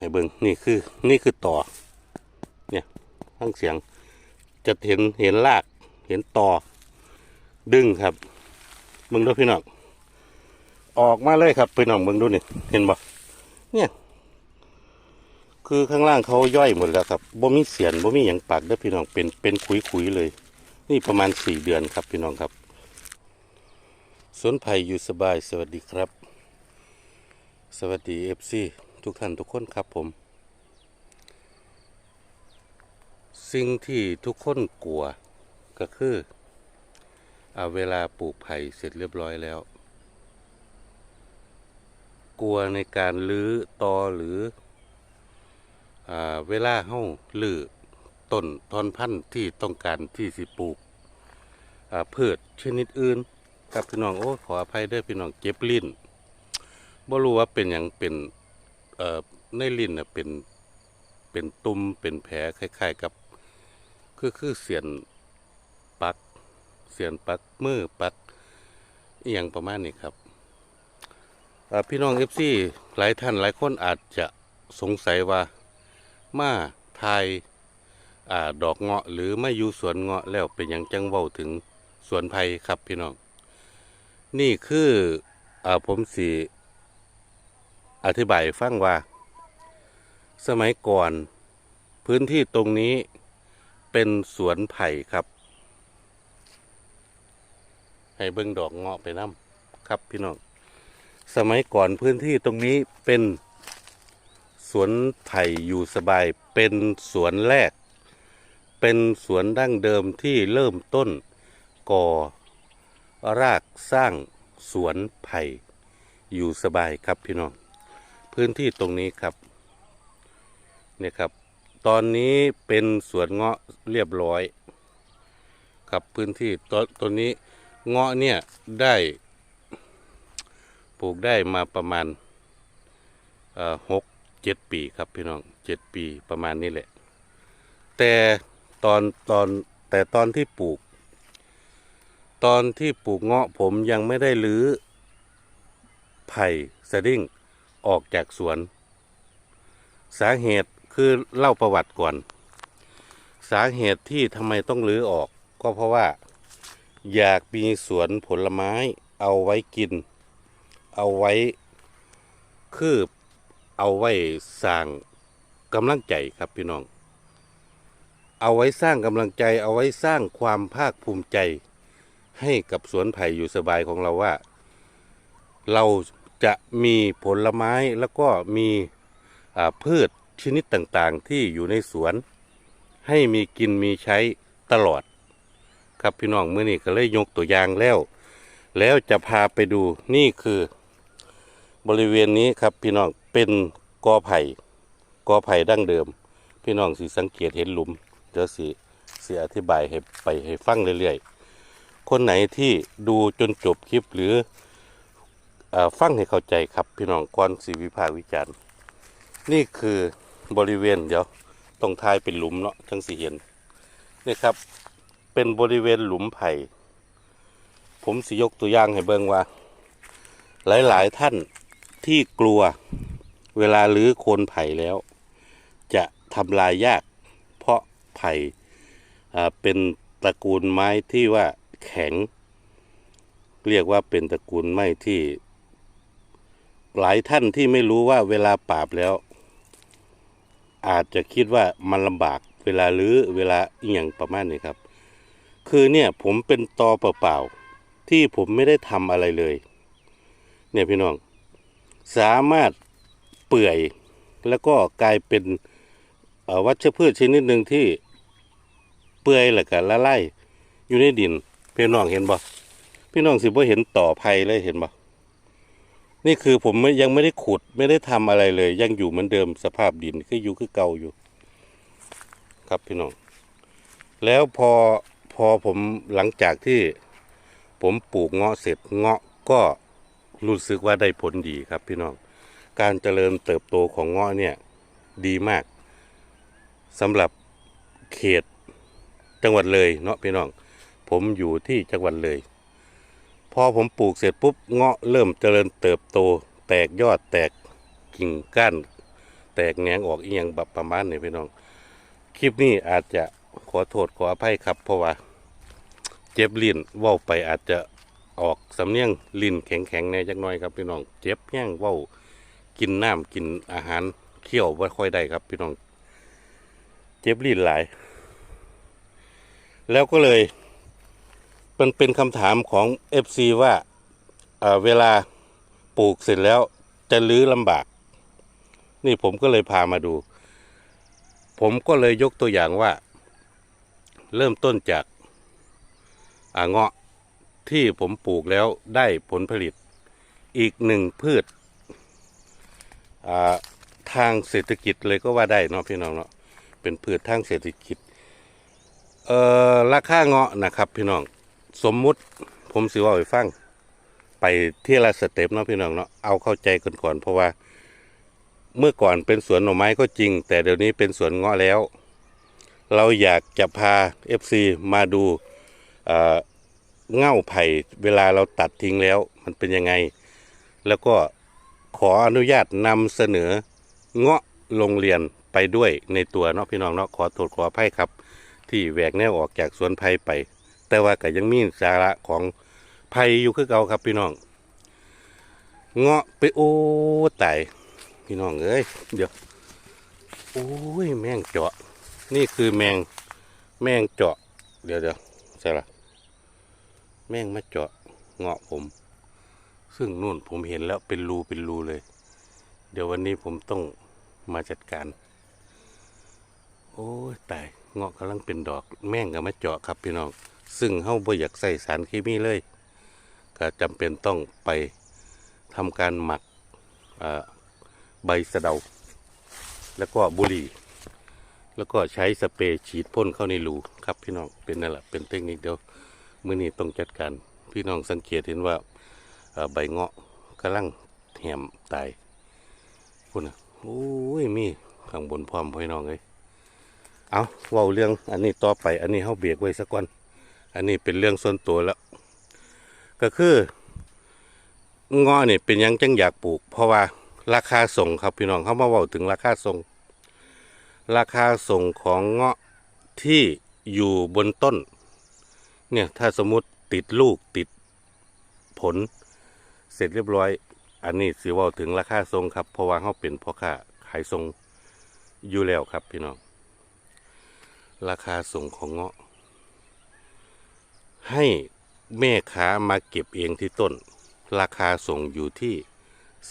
ให้เบิงนี่คือนี่คือต่อ เนี่ยฟังเสียงจะเห็นเห็นรากเห็นต่อ ดึงครับเบิงดูพี่น้องออกมาเลยครับพี่น้องเบิงดูนี่เห็นบ่เนี่ยคือข้างล่างเขาย่อยหมดแล้วครับบ่มีเสียนบ่มีหยังปากเด้อพี่น้องเป็นเป็นขุยๆเลย นี่ประมาณสี่เดือนครับพี่น้องครับสวนไผ่อยู่สบายสวัสดีครับ สวัสดีเอฟซี ทุกท่านทุกคนครับผม สิ่งที่ทุกคนกลัวก็คืออาเวลาปลูกไผ่เสร็จเรียบร้อยแล้ว กลัวในการลื้อตอหรืออเวลาเฮ้าลื้อต้นทอนพันธุ์ที่ต้องการที่สิปลูกพืชชนิดอื่นครับพี่น้องโอ้ขออภัยด้วยพี่น้องเจ็บลิ้นบ่รู้ว่าเป็นอย่างเป็น ในลิ้นน่ะเป็นเป็นตุ่มเป็นแผลคล้ายๆกับ คือคือเสียนปัก เสียนปักมือปักอหย่างประมาณนี้ครับพี่น้องเอฟซีหลายท่านหลายคนอาจจะสงสัยว่ามาทายอ่าดอกเงาะหรือมาอยู่สวนเงาะแล้วเป็นอย่างจังเว้าถึงสวนไผ่ครับพี่น้อง นี่คืออาผมสี อธิบายฟังว่า สมัยก่อน พื้นที่ตรงนี้เป็นสวนไผ่ครับ ให้เบิ่งดอกเงาะไปน้ำครับพี่น้อง สมัยก่อนพื้นที่ตรงนี้เป็นสวนไผ่อยู่สบายเป็นสวนแรก เป็นสวนดั้งเดิมที่เริ่มต้นก่อรากสร้างสวนไผ่อยู่สบายครับพี่น้อง พื้นที่ตรงนี้ครับเนี่ยครับ ตอนนี้เป็นสวนเงาะเรียบร้อยครับพื้นที่ตตอนนี้เงาะเนี่ยได้ปลูกได้มาประมาณเอ่อหกเจ็ดปีครับพี่น้องเจ็ดปีประมาณนี้แหละ แต่ตอนตอนแต่ตอนที่ปลูก ตอนที่ปลูกเงาะผมยังไม่ได้รื้อไผ่สดิ้ง ออกจากสวน สาเหตุคือเล่าประวัติก่อน สาเหตุที่ทำไมต้องรื้อออก ก็เพราะว่า อยากมีสวนผลไม้เอาไว้กิน เอาไว้คือเอาไว้สร้างกำลังใจครับพี่น้อง เอาไว้สร้างกำลังใจ เอาไว้สร้างความภาคภูมิใจ ให้กับสวนไผ่อยู่สบายของเราว่า เรา จะมีผลไม้แล้วก็มีพืชชนิดต่างๆ ที่อยู่ในสวน ให้มีกินมีใช้ตลอด ครับพี่น้องเมื่อนี้ก็เลยยกตัวอย่างแล้ว แล้วจะพาไปดูนี่คือบริเวณนี้ครับพี่น้องเป็นกอไผ่กอไผ่ดั้งเดิม พี่น้องสิสังเกตเห็นหลุมเดี๋ยวสิสิอธิบายให้ไปให้ฟังเรื่อยๆ คนไหนที่ดูจนจบคลิปหรือ ฟังให้เข้าใจครับพี่น้องก่อนสีวิพากษ์วิจารณ์ นี่คือบริเวณเดี๋ยวต้องท้ายเป็นหลุมเนาะทั้งสี่เห็นนี่ครับ เป็นบริเวณหลุมไผ่ ผมสิยกตัวอย่างให้เบิ่งว่า หลายๆท่านที่กลัวเวลาลื้อโคนไผ่แล้ว จะทำลายยาก เพราะไผ่เป็นตระกูลไม้ที่ว่าแข็ง เรียกว่าเป็นตระกูลไม้ที่ หลายท่านที่ไม่รู้ว่าเวลาปราบแล้ว อาจจะคิดว่ามันลำบากเวลาลื้อเวลาอหย่างประมาณนี้ครับ คือเนี่ยผมเป็นตอเปล่าๆที่ผมไม่ได้ทำอะไรเลย เนี่ยพี่น้อง สามารถเปื่อยแล้วก็กลายเป็นวัชพืชชนิดหนึ่งที่เปื่อยแล้วก็ละลายอยู่ในดิน พี่น้องเห็นบ่พี่น้องสิบ่เห็นต่อไผ่เลยเห็นบ่ นี่คือผมยังไม่ได้ขุดไม่ได้ทำอะไรเลย ยังอยู่เหมือนเดิมสภาพดินคืออยู่คือเก่าอยู่ ครับพี่น้อง แล้วพอพอผมหลังจากที่ผมปลูกเงาะเสร็จเงาะก็รู้สึกว่าได้ผลดีครับพี่น้อง การเจริญเติบโตของเงาะเนี่ยดีมากสำหรับเขตจังหวัดเลยเนาะพี่น้อง ผมอยู่ที่จังหวัดเลย อผมปลูกเสร็จปุ๊บเงาะเริ่มเจริญเติบโต แตกยอดแตกกิ่งก้าน แตกแหนงออกอีหยังแบบประมาณนี้พี่น้อง คลิปนี้อาจจะขอโทษขออภัยครับ เพราะว่า เจ็บลิ้นเว้าไปอาจจะออกสำเนียงลิ้นแข็งๆแน่จักหน่อยครับพี่น้องเจ็บแห้งเว้ากินน้ำกินอาหารเคี่ยวไม่ค่อยได้ครับพี่น้อง เจ็บลิ้นหลาย แล้วก็เลย มันเป็นคำถามของ FC ว่าเอ่อเวลาปลูกเสร็จแล้วจะลื้อลำบาก นี่ผมก็เลยพามาดู ผมก็เลยยกตัวอย่างว่า เริ่มต้นจากาเงาะที่ผมปลูกแล้วได้ผลผลิต อีกหนึ่งพืชทางเศรษฐกิจเลยก็ว่าได้เนาะพี่น้องเนาะเป็นพืชทางเศรษฐกิจเอ่อราคาเงาะนะครับพี่น้อง สมมุติผมสิว่าไปฟัง ไปที่ละสเต็ปเนาะพี่น้องเนาะเอาเข้าใจกันก่อนเพราะว่า เมื่อก่อนเป็นสวนหน่อไม้ก็จริง แต่เดี๋ยวนี้เป็นสวนเงาะแล้ว เราอยากจะพา FC มาดูเอ่อเง่าไผ่เวลาเราตัดทิ้งแล้ว มันเป็นยังไง แล้วก็ขออนุญาตนำเสนอเงาะโรงเรียนไปด้วยในตัวเนาะพี่น้องเนาะขอโทษขออภัยครับ ที่แหวกแนวออกจากสวนไผ่ไป แต่ว่าก็ยังมีสาระของไผ่อยู่คือเก่าครับพี่น้อง เงาะไปโอ้ตายพี่น้องเอ้ยเดี๋ยวโอ้ยแมงเจาะ นี่คือแมงแมงเจาะ เดี๋ยวเดี๋ยวใช่ละแมงมาเจาะเงาะผม ซึ่งนู่นผมเห็นแล้วเป็นรูเป็นรูเลย เดี๋ยววันนี้ผมต้องมาจัดการ โอ้ยตายเงาะกำลังเป็นดอก แม่งกับมาเจาะครับพี่น้อง ซึ่งเฮาบ่อยากใส่สารเคมีเลย ก็จำเป็นต้องไปทำการหมักใบสะเดา แล้วก็บุหรี่ แล้วก็ใช้สเปรย์ฉีดพ่นเข้าในรูครับพี่น้องเป็นนั่นแหละเป็นเทคนิคเดียวมื้อนี้ต้องจัดการพี่น้องสังเกตเห็นว่าใบเงาะกำลังแหมตายคุณน่ะโอ้ยมีข้างบนพร้อมพี่น้องเลยเอาเว้าเรื่องอันนี้ต่อไปอันนี้เฮาเบรกไว้สักก่อน อันนี้เป็นเรื่องส่วนตัวแล้ว ก็คือเงาะนี่เป็นยังจังอยากปลูก เพราะว่าราคาส่งครับพี่น้องเขามาเว้าถึงราคาส่ง ราคาส่งของเงาะที่อยู่บนต้น เนี่ยถ้าสมมติติดลูกติดผล เสร็จเรียบร้อย อันนี้สิว่าถึงราคาส่งครับ เพราะว่าเขาเป็นพ่อค้าขายส่งอยู่แล้วครับพี่น้อง ราคาส่งของเงาะ ให้แม่ค้ามาเก็บเองที่ต้น ราคาส่งอยู่ที่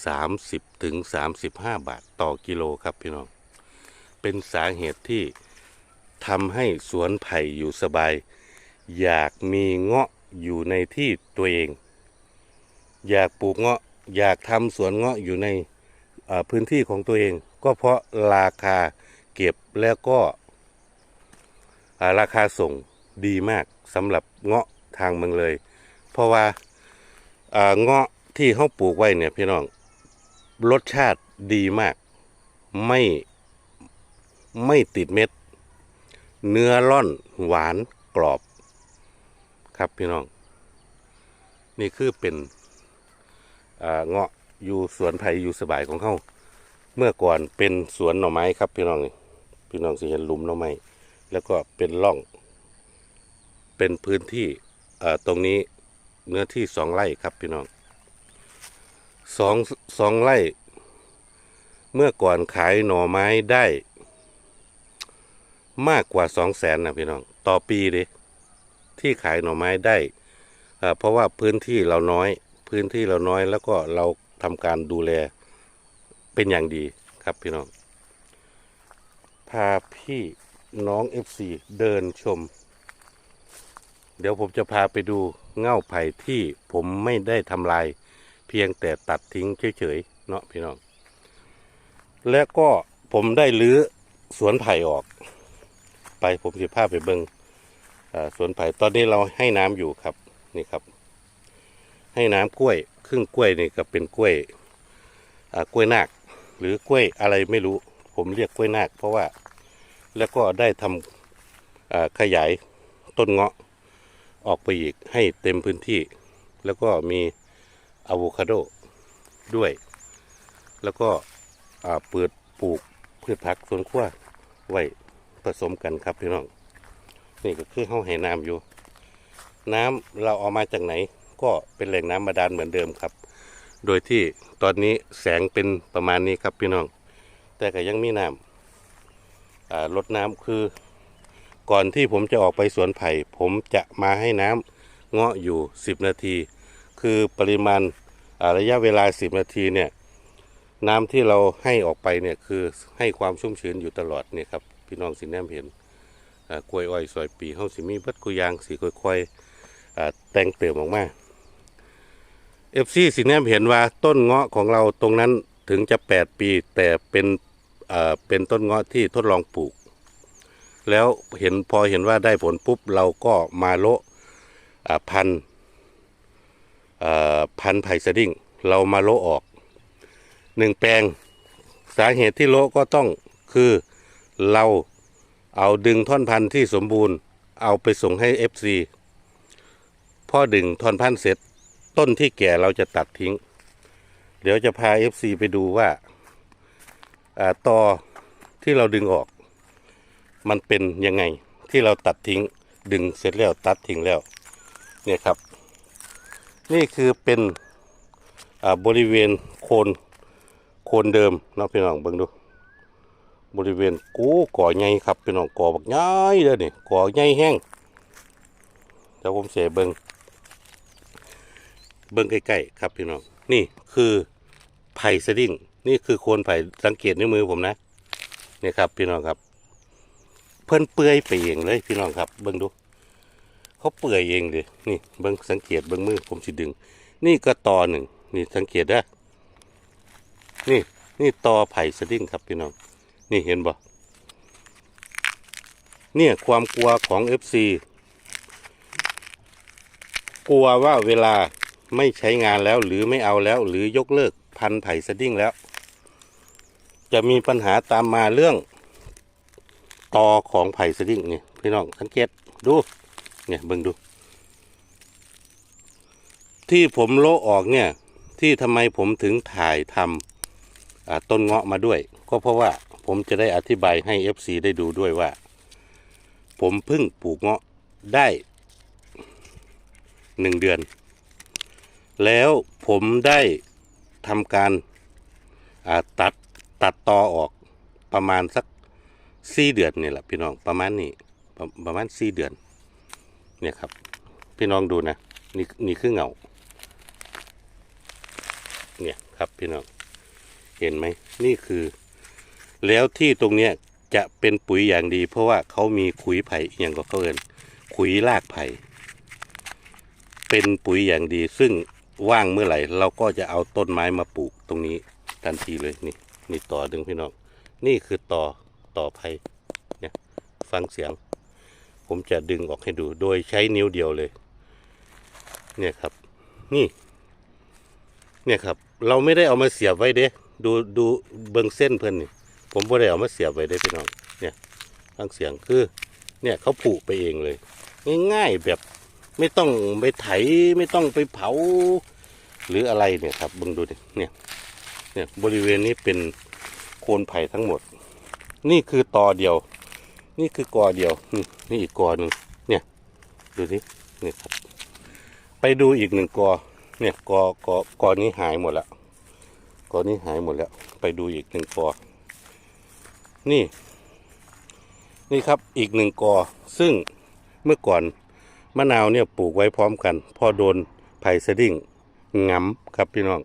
30ถึง35 บาทต่อกิโลครับพี่น้อง เป็นสาเหตุที่ทำให้สวนไผ่อยู่สบาย อยากมีเงาะอยู่ในที่ตัวเอง อยากปลูกเงาะอยากทำสวนเงาะอยู่ในพื้นที่ของตัวเอง ก็เพราะราคาเก็บแล้วก็ราคาส่งดีมากสำหรับ เงาะทางเมืองเลย เพราะว่าเงาะที่เขาปลูกไว้เนี่ยพี่น้องรสชาติดีมาก ไม่ไม่ติดเม็ด เนื้อร่อนหวานกรอบ ครับพี่น้อง นี่คือเป็นเงาะอยู่สวนไผ่อยู่สบายของเขาเมื่อก่อนเป็นสวนหน่อไม้ครับพี่น้องนี่พี่น้องสิเห็นหลุมหน่อไม้แล้วก็เป็นร่อง เป็นพื้นที่ตรงนี้เนื้อที่สองไร่ครับพี่น้องสองสองไร่ เมื่อก่อนขายหน่อไม้ได้ มากกว่าสองแสนนะพี่น้อง ต่อปีดิที่ขายหน่อไม้ได้เอ่อเพราะว่าพื้นที่เราน้อย พื้นที่เราน้อยแล้วก็เราทำการดูแลเป็นอย่างดีครับพี่น้อง พาพี่น้อง FC เดินชม เดี๋ยวผมจะพาไปดูเง่าไผ่ที่ผมไม่ได้ทำลาย เพียงแต่ตัดทิ้งเฉยๆเนาะพี่น้อง และก็ผมได้รื้อสวนไผ่ออก ไปผมจะพาไปเบิงสวนไผ่ตอนนี้เราให้น้ำอยู่ครับนี่ครับ ให้น้ำกล้วย ครึ่งกล้วยนี่ก็เป็นกล้วยกล้วยนาคหรือกล้วยอะไรไม่รู้ ผมเรียกกล้วยนาคเพราะว่าแล้วก็ได้ทำอ่าขยายต้นเงาะ ออกไปอีกให้เต็มพื้นที่ แล้วก็มีอะโวคาโดด้วย แล้วก็เปิดปลูกพืชผักสวนครัวไว้ผสมกันครับพี่น้องนี่ก็คือเฮาให้น้ำอยู่ น้ำเราเอามาจากไหน ก็เป็นแหล่งน้ำบาดาลเหมือนเดิมครับ โดยที่ตอนนี้แสงเป็นประมาณนี้ครับพี่น้อง แต่ก็ยังมีน้ำลดน้ำคือ ก่อนที่ผมจะออกไปสวนไผ่ ผมจะมาให้น้ำเงาะอยู่ 10 นาที คือปริมาณาระยะเวลา 10 นาทีเนี่ยน้ำที่เราให้ออกไปเนี่ยคือให้ความชุ่มชื้นอยู่ตลอดเนี่ยครับพี่น้องสิแนมเห็นกล้วยอ้อยซอยปีเฮาสิมีเบิดกุยางสีค่อยๆแต่งเติมออกมาเอฟซีสิแนมเห็นว่าต้นเงาะของเราตรงนั้นถึงจะ 8 ปี แต่เป็นเป็นต้นเงาะที่ทดลองปลูก แล้วเห็นพอเห็นว่าได้ผลปุ๊บเราก็มาโละพันพันไผ่สดิ้งเรามาโละออกหนึ่งแปลงสาเหตุที่โละก็ต้องคือเราเอาดึงท่อนพันธุ์ที่สมบูรณ์ เอาไปส่งให้ FC พอดึงท่อนพันธุ์เสร็จ ต้นที่แก่เราจะตัดทิ้ง เดี๋ยวจะพา FC ไปดูว่าอ่าตอที่เราดึงออก มันเป็นยังไงที่เราตัดทิ้งดึงเสร็จแล้วตัดทิ้งแล้วเนี่ยครับ นี่คือเป็นบริเวณโคนโคนเดิมนะพี่น้องเบิ่งดู บริเวณกูก่อใหญ่ครับพี่น้องก่อบักใหญ่เลยนี่ก่อใหญ่แห้งเดี๋ยวผมเสียเบิ่งเบิ่งใกล้ๆครับพี่น้องนี่คือไผ่สดิ้งนี่คือโคนไผ่สังเกตในวมือผมนะเนี่ยครับพี่น้องครับ เพิ่นเปื่อยไปเองเลยพี่น้องครับเบิ่งดู เขาเปื่อยเองเลยนี่เบิ่งสังเกตเบิ่งมือผมสิดึง นี่ก็ต่อหนึ่งนี่สังเกตได้นี่นี่ต่อไผ่สดิ้งครับพี่น้อง นี่เห็นบ่เนี่ยความกลัวของ FC กลัวว่าเวลาไม่ใช้งานแล้วหรือไม่เอาแล้ว หรือยกเลิกพันไผ่สดิ้งแล้ว จะมีปัญหาตามมาเรื่อง ตอของไผ่สดิ้งนี่พี่น้องสังเกตดูเนี่ยเบิ่งดู ที่ผมโลออกเนี่ย ที่ทำไมผมถึงถ่ายทำต้นเงาะมาด้วย ก็เพราะว่าผมจะได้อธิบายให้ FC ได้ดูด้วยว่า ผมเพิ่งปลูกเงาะได้หนึ่งเดือน แล้วผมได้ทำการตัดตัดตอออกประมาณสัก สี่เดือนนี่แหละพี่น้องประมาณนี้ประประมาณสี่เดือน เนี่ยครับ พี่น้องดูนะนี่นี่คือเงาเนี่ยครับพี่น้องเห็นไหมนี่คือ แล้วที่ตรงเนี้ยจะเป็นปุ๋ยอย่างดี เพราะว่าเขามีขุยไผ่อย่างก็เขาเอินขุยรากไผ่เป็นปุ๋ยอย่างดี ซึ่งว่างเมื่อไหร่ เราก็จะเอาต้นไม้มาปลูกตรงนี้ทันทีเลยนี่นี่ต่อดึงพี่น้อง นี่คือต่อ ต่อไผ่เนี่ยฟังเสียง ผมจะดึงออกให้ดูโดยใช้นิ้วเดียวเลย เนี่ยครับ นี่ เนี่ยครับ เราไม่ได้เอามาเสียบไว้เด้ดูดูเบิงเส้นเพิ่นนี่ผมไม่ได้เอามาเสียบไว้เด้พี่น้องเนี่ยฟังเสียงคือ เนี่ยเขาผูกไปเองเลย ง่ายๆแบบไม่ต้องไปไถไม่ต้องไปเผา หรืออะไรเนี่ยครับเบิงดูดิเนี่ยเนี่ยบริเวณนี้เป็นโคนไผ่ทั้งหมด นี่คือตอเดียว นี่คือกอเดียว นี่อีกกอหนึ่งเนี่ย ดูสินี่ครับ ไปดูอีกหนึ่งกอ เนี่ยกอกอกอนี้หายหมดแล้วกอนี้หายหมดแล้ว ไปดูอีกหนึ่งกอ นี่ นี่ครับอีกหนึ่งกอ ซึ่งเมื่อก่อนมะนาวเนี่ยปลูกไว้พร้อมกัน พอโดนไผ่สดิ้งงำครับพี่น้อง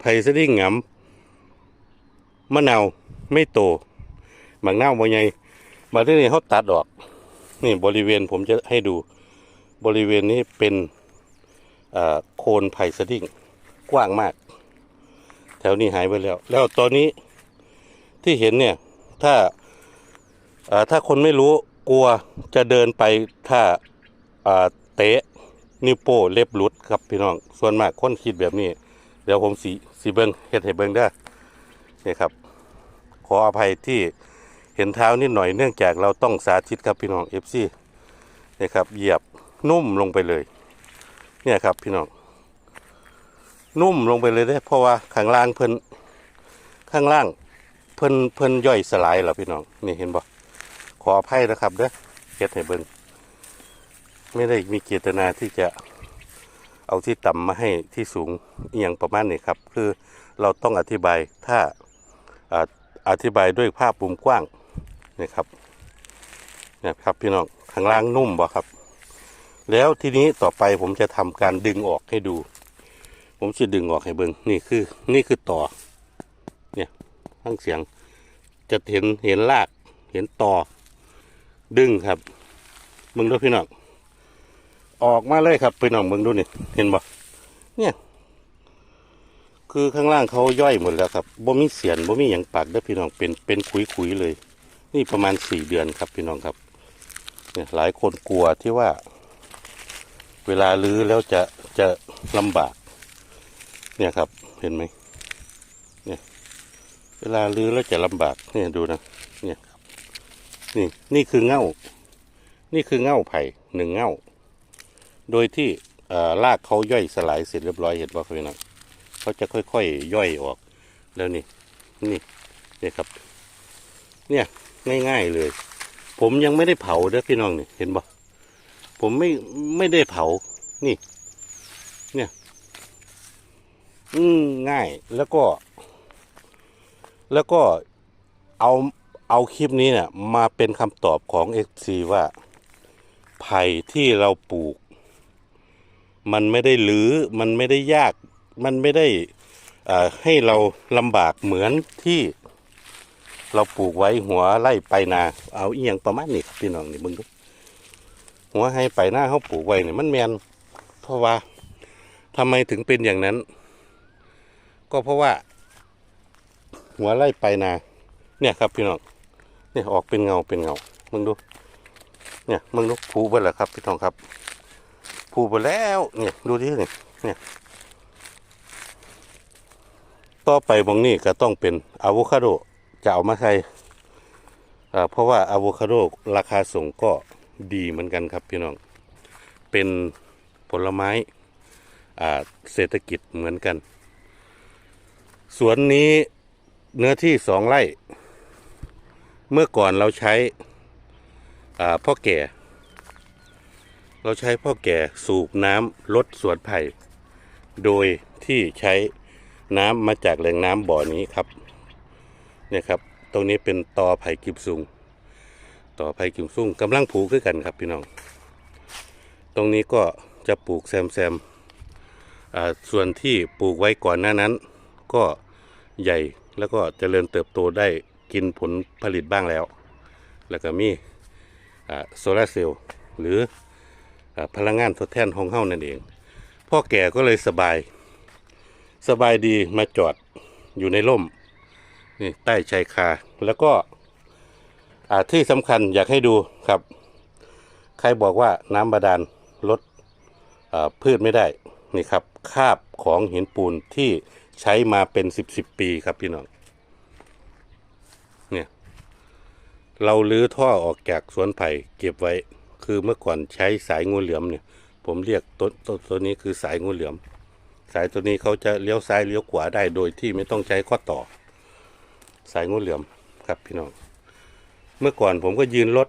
ไผ่สดิ้งงำมะนาวไม่โต หมากนาวบ่ใหญ่มาที่นี่เขาตัดออก นี่บริเวณผมจะให้ดูบริเวณนี้เป็นโคนไผ่สดิ้งกว้างมาก แถวนี้หายไปแล้ว แล้วตอนนี้ที่เห็นเนี่ย ถ้าถ้าคนไม่รู้กลัวจะเดินไปถ้าเตะนิ้วโป้เล็บหลุดครับพี่น้อง ส่วนมากคนคิดแบบนี้ เดี๋ยวผมสีสีเบิงเฮ็ดให้เบิงได้นี่ครับ ขออภัยที่ เห็นเท้านิดหน่อยเนื่องจากเราต้องสาธิตครับพี่น้องเอฟซีนี่ครับเหยียบนุ่มลงไปเลย เนี่ยครับพี่น้องนุ่มลงไปเลยได้เพราะว่าข้างล่างเพิ่นข้างล่างเพิ่นเพิ่นย่อยสลายเหรอพี่น้องนี่เห็นบ่ขออภัยนะครับเด้อเฮ็ดให้เบิ่งไม่ได้มีเจตนาที่จะเอาที่ต่ำมาให้ที่สูงอย่างประมาณนี้ครับ คือเราต้องอธิบายถ้าอ่าอธิบายด้วยภาพมุมกว้าง นี่ครับเนี่ยครับพี่น้องข้างล่างนุ่มบ่ครับ แล้วทีนี้ต่อไปผมจะทำการดึงออกให้ดู ผมจะดึงออกให้เบิ่งนี่คือ นี่คือต่อ เนี่ยทั้งเสียงจะเห็นเห็นราก เห็นต่อ ดึงครับมึงดูพี่น้องออกมาเลยครับพี่น้องมึงดูนี่เห็นบ่เนี่ย คือข้างล่างเขาย่อยหมดแล้วครับบ่มีเสียนบ่มีอย่างปากเด้อพี่น้องเป็นเป็นขุยขุยๆเลย นี่ประมาณสี่เดือนครับพี่น้องครับเนี่ยหลายคนกลัวที่ว่า เวลาลื้อแล้วจะจะลำบาก เนี่ยครับเห็นไหมเนี่ย เวลาลื้อแล้วจะลำบากเนี่ยดูนะเนี่ยครับนี่นี่คือเง่า นี่คือเง่าไผ่หนึ่งเง่า โดยที่อ่อรากเขาย่อยสลายเสร็จเรียบร้อยเห็นป่ะพี่น้องเขาจะค่อยๆย่อยออก แล้วนี่นี่เนี่ยครับ เนี่ย ง่าย ๆเลย ผมยังไม่ได้เผาเด้อพี่น้องนี่เห็นป่ะผมไม่ไม่ได้เผา นี่ เนี่ย อืมง่ายแล้วก็ แล้วก็เอาเอาคลิปนี้เนี่ยมาเป็นคำตอบของ XC ว่า ไผ่ที่เราปลูก มันไม่ได้หรือ มันไม่ได้ยาก มันไม่ได้อ่าให้เราลำบากเหมือนที่ เราปลูกไว้หัวไร่ไปนาเอาอียงประมาณนี้พี่น้องนี่มึงดูหัวให้ไปหน้าเขาปลูกไว้เนี่ยมันแมนเพราะว่าทำไมถึงเป็นอย่างนั้น ก็เพราะว่า หัวไล่ไปนา เนี่ยครับพี่น้องเนี่ยออกเป็นเงาเป็นเงามึงดู เนี่ยมึงดูผูไปแล้วครับพี่ทองครับผูไปแล้วเนี่ยดูที่นี่เนี่ยต่อไปบางนี้ก็ต้องเป็นอะโวคาโด จะเอามาใช่เพราะว่าอะโวคาโดราคาส่งก็ดีเหมือนกันครับพี่น้อง เป็นผลไม้เศรษฐกิจเหมือนกัน สวนนี้เนื้อที่สองไร่ เมื่อก่อนเราใช้พ่อแก่ เราใช้พ่อแก่สูบน้ำลดสวนไผ่ โดยที่ใช้น้ำมาจากแหล่งน้ำบ่อนี้ครับ เนี่ยครับ ตรงนี้เป็นตอไผ่กิมซุงต่อไผ่กิมซุงกำลังปลูกด้วยกันครับพี่น้อง ตรงนี้ก็จะปลูกแซมแซมอ่าส่วนที่ปลูกไว้ก่อนหน้านั้น ก็ใหญ่แล้วก็เจริญเติบโตได้กินผลผลิตบ้างแล้ว แล้วก็มีโซลาร์เซลล์หรืออาพลังงานทดแทนของเฮ้านั่นเอง พ่อแก่ก็เลยสบาย สบายดีมาจอดอยู่ในร่ม นี่ใต้ชายคาแล้วก็ที่สำคัญอยากให้ดูครับ ใครบอกว่าน้ำบาดาลลดพืชไม่ได้นี่ครับคาบของหินปูนที่ใช้มาเป็นสิบสิบปีครับพี่น้องเนี่ยเราลื้อท่อออกจากสวนไผ่เก็บไว้ คือเมื่อก่อนใช้สายงูเหลือมเนี่ย ผมเรียกต้นต้นตัวนี้คือสายงูเหลือม สายตัวนี้เขาจะเลี้ยวซ้ายเลี้ยวขวาได้โดยที่ไม่ต้องใช้ข้อต่อ สายงูเหลือมครับพี่น้อง เมื่อก่อนผมก็ยืนรถ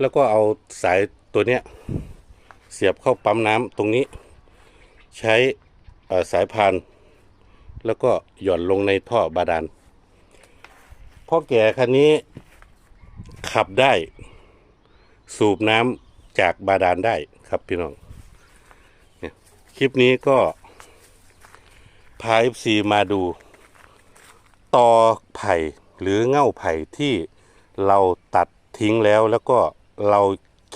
แล้วก็เอาสายตัวเนี้ย เสียบเข้าปั๊มน้ำตรงนี้ ใช้สายพาน แล้วก็หย่อนลงในท่อบาดาลพ่อแก่คันนี้ขับได้ สูบน้ำจากบาดาลได้ครับพี่น้องคลิปนี้ก็พาเอฟซีมาดู ตอไผ่หรือเง่าไผ่ที่เราตัดทิ้งแล้วแล้วก็เรา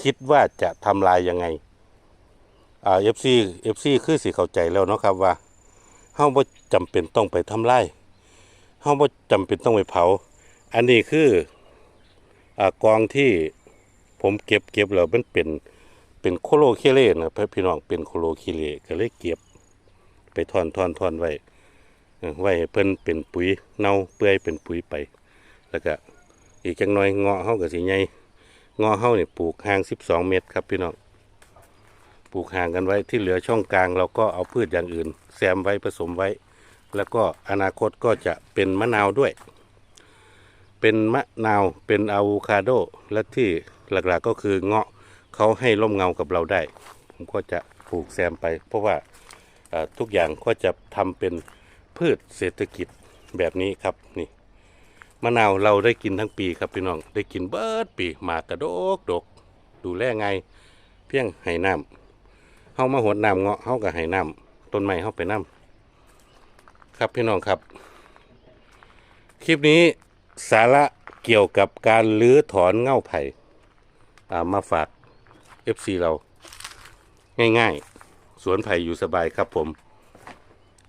คิดว่าจะทำลายยังไงอ่าเอฟซีเอฟซีคือสิเข้าใจแล้วเนาะครับว่าเฮาบ่จำเป็นต้องไปทำลายเฮาบ่จำเป็นต้องไปเผา อันนี้คืออ่ากองที่ผมเก็บเก็บแล้วมันเป็นเป็นโคโลเคเลนะพี่น้องเป็นโคโลเคเลก็เลยเก็บ ไปทอนทอนทอนไว้ ไว้ให้เพิ่นเป็นปุ๋ยเน่าเปื่อยเป็นปุ๋ยไป แล้วก็อีกจังหน่อยเงาะเฮาก็สิใหญ่เงาะเฮานี่ปลูกห่าง 12 เมตรครับพี่น้องปลูกห่างกันไว้ที่เหลือช่องกลางเราก็เอาพืชอย่างอื่นแซมไว้ผสมไว้ แล้วก็อนาคตก็จะเป็นมะนาวด้วย เป็นมะนาวเป็นอะโวคาโดและที่หลักๆก็คือเงาะเขาให้ร่มเงากับเราได้ ผมก็จะปลูกแซมไป เพราะว่าทุกอย่างก็จะทำเป็น พืชเศรษฐกิจแบบนี้ครับนี่มะนาวเราได้กินทั้งปีครับพี่น้องได้กินเบิดปีหมากกระโดกดก ดูแลไงเพียงให้น้ำเฮามาหดน้ำเงาะเฮาก็ให้น้ำต้นไม้เฮาไปน้ำครับพี่น้องครับ คลิปนี้สาระเกี่ยวกับการลื้อถอนเง่าไผ่อ่ามาฝาก FC เรา ง่ายๆ สวนไผ่อยู่สบายครับผม